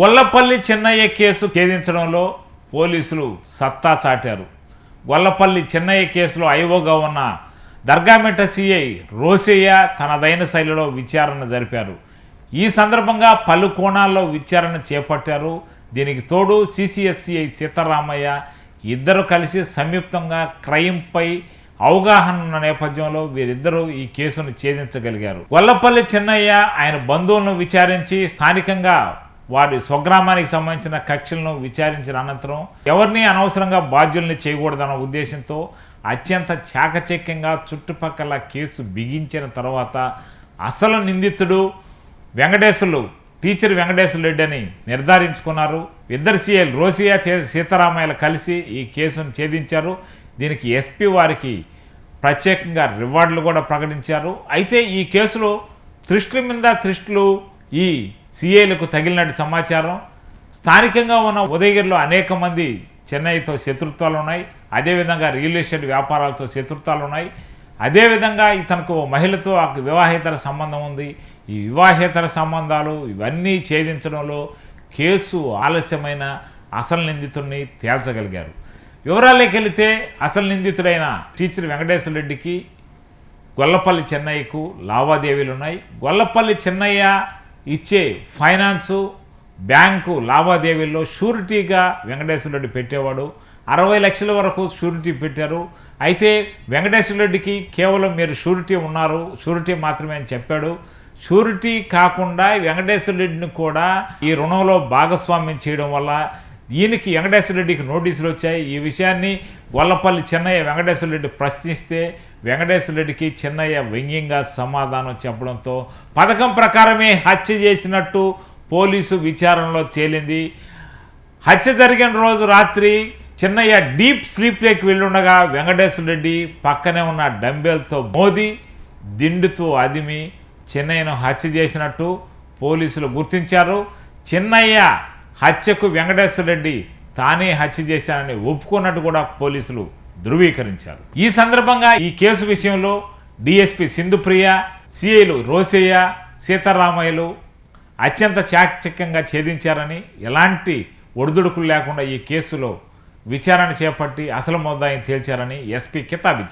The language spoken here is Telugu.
గొల్లపల్లి చిన్నయ్య కేసు ఛేదించడంలో పోలీసులు సత్తా చాటారు. గొల్లపల్లి చిన్నయ్య కేసులో ఐఓగా ఉన్న దర్గామెట సిఐ రోసయ్య తనదైన శైలిలో విచారణ జరిపారు. ఈ సందర్భంగా పలు కోణాల్లో విచారణ చేపట్టారు. దీనికి తోడు సిసిఎస్సిఐ సీతారామయ్య ఇద్దరు కలిసి సంయుక్తంగా క్రైమ్పై అవగాహన ఉన్న నేపథ్యంలో వీరిద్దరూ ఈ కేసును ఛేదించగలిగారు. గొల్లపల్లి చిన్నయ్య ఆయన బంధువులను విచారించి స్థానికంగా వారి స్వగ్రామానికి సంబంధించిన కక్షలను విచారించిన అనంతరం ఎవరిని అనవసరంగా బాధ్యుల్ని చేయకూడదన్న ఉద్దేశంతో అత్యంత చాకచక్యంగా చుట్టుపక్కల కేసు బిగించిన తర్వాత అసలు నిందితుడు వెంకటేశ్వర్లు టీచర్ వెంకటేశ్వర రెడ్డి అని నిర్ధారించుకున్నారు. ఇద్దరు సీఎల్ రోసియా సీతారామయ్యలు కలిసి ఈ కేసును ఛేదించారు. దీనికి ఎస్పీ వారికి ప్రత్యేకంగా రివార్డులు కూడా ప్రకటించారు. అయితే ఈ కేసులో త్రిష్టుల మీద త్రిష్టులు ఈ సీఏలకు తగిలినట్టు సమాచారం. స్థానికంగా ఉన్న ఉదయగిరిలో అనేక మంది చెన్నైతో శత్రుత్వాలు ఉన్నాయి. అదేవిధంగా రియల్ ఎస్టేట్ వ్యాపారాలతో శత్రుత్వాలు ఉన్నాయి. అదేవిధంగా ఇతనికి ఓ మహిళతో ఆ వివాహేతర సంబంధం ఉంది. ఈ వివాహేతర సంబంధాలు ఇవన్నీ ఛేదించడంలో కేసు ఆలస్యమైన అసలు నిందితుడిని తేల్చగలిగారు. వివరాల్లోకి వెళితే అసలు నిందితుడైన టీచర్ వెంకటేశ్వర రెడ్డికి గొల్లపల్లి చెన్నయ్యకు లావాదేవీలు ఉన్నాయి గొల్లపల్లి చెన్నయ్య ఇచ్చే ఫైనాన్సు బ్యాంకు లావాదేవీల్లో షూరిటీగా వెంకటేశ్వర రెడ్డి పెట్టేవాడు. అరవై లక్షల వరకు షూరిటీ పెట్టారు. అయితే వెంకటేశ్వర రెడ్డికి కేవలం మీరు షూరిటీ ఉన్నారు షూరిటీ మాత్రమే అని చెప్పాడు. షూరిటీ కాకుండా వెంకటేశ్వర రెడ్డిని కూడా ఈ రుణంలో భాగస్వామ్యం చేయడం వల్ల ఈయనకి వెంకటేశ్వర రెడ్డికి నోటీసులు వచ్చాయి. ఈ విషయాన్ని గొల్లపల్లి చెన్నయ్య వెంకటేశ్వర రెడ్డి ప్రశ్నిస్తే వెంకటేశ్వర రెడ్డికి చెన్నయ్య వ్యంగ్యంగా సమాధానం చెప్పడంతో పథకం ప్రకారమే హత్య చేసినట్టు పోలీసు విచారణలో తేలింది. హత్య జరిగిన రోజు రాత్రి చిన్నయ్య డీప్ స్లీప్లోకి వెళ్ళుండగా వెంకటేశ్వర రెడ్డి పక్కనే ఉన్న డంబెల్తో మోది దిండుతో అదిమి చిన్నయ్యను హత్య చేసినట్టు పోలీసులు గుర్తించారు. చిన్నయ్య హత్యకు వెంకటేశ్వర రెడ్డి తానే హత్య చేశానని ఒప్పుకున్నట్టు కూడా పోలీసులు ధృవీకరించారు. ఈ సందర్భంగా ఈ కేసు విషయంలో డిఎస్పి సింధుప్రియ సిఐలు రోసయ్య సీతారామయ్యలు అత్యంత చాకచక్యంగా ఛేదించారని ఎలాంటి ఒడిదుడుకులు లేకుండా ఈ కేసులో విచారణ చేపట్టి అసలు ముద్దాయిని తేల్చారని ఎస్పీ కితాబిచ్చారు.